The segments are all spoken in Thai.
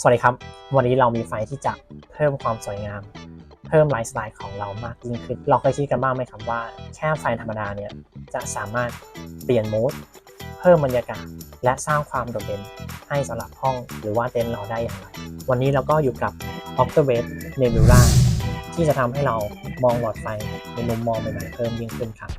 สวัสดีครับ วันนี้เรามีไฟที่จะเพิ่มความสวยงาม เพิ่มไลฟ์สไตล์ของเรามากยิ่งขึ้น เราเคยคิดกันบ้างไหมครับว่าแค่ไฟธรรมดาเนี่ยจะสามารถเปลี่ยนมูดเพิ่มบรรยากาศ และสร้างความโดดเด่นให้สำหรับห้องหรือว่าเต็นท์เราได้อย่างไร วันนี้เราก็อยู่กับ o c t o b a s Nebula ที่จะทำให้เรามองหลอดไฟในมุมมองใหม่ๆเพิ่มยิ่งขึ้นครับ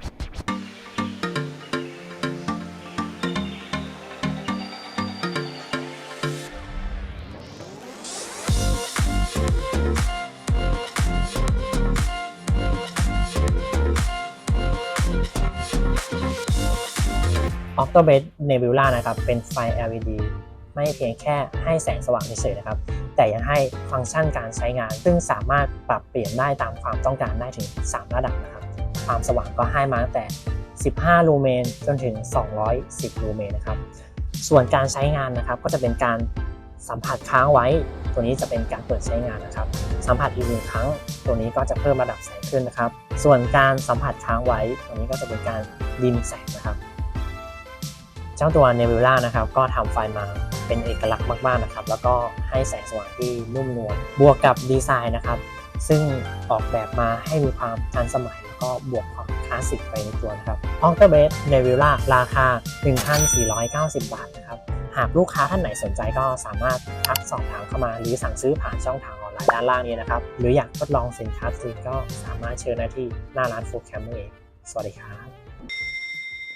o c t o b a s Nebula นะครับ เป็นไฟ LED ไม่เพียงแค่ให้แสงสว่างเฉยๆนะครับ แต่ยังให้ฟังก์ชันการใช้งาน ซึ่งสามารถปรับเปลี่ยนได้ตามความต้องการได้ถึง 3 ระดับนะครับ ความสว่างก็ให้มาตั้งแต่ 15 ลูเมนจนถึง 210 ลูเมนนะครับ ส่วนการใช้งานนะครับก็จะเป็นการสัมผัสค้างไว้ ตัวนี้จะเป็นการเปิดใช้งานนะครับ สัมผัสอีกหนึ่งครั้ง ตัวนี้ก็จะเพิ่มระดับแสงขึ้นนะครับ ส่วนการสัมผัสค้างไว้ ตัวนี้ก็จะเป็นการดิมแสงนะครับ เจ้าตัว Nebula นะครับก็ทำไฟมาเป็นเอกลักษณ์มากๆนะครับ แล้วก็ให้แสงสว่างที่นุ่มนวลบวกกับดีไซน์นะครับ ซึ่งออกแบบมาให้มีความทันสมัย แล้วก็บวกความคลาสสิกไปในตัวนะครับ o c t o b a s Nebula ราคา 1,490 บาทนะครับ หากลูกค้าท่านไหนสนใจก็สามารถทักสอบถามเข้ามา หรือสั่งซื้อผ่านช่องทางออนไลน์ด้านล่างนี้นะครับ หรืออยากทดลองสินค้าจริงก็สามารถเชิญได้าที่หน้าร้านฟู d แคมเอร์เองสวัสดีครับ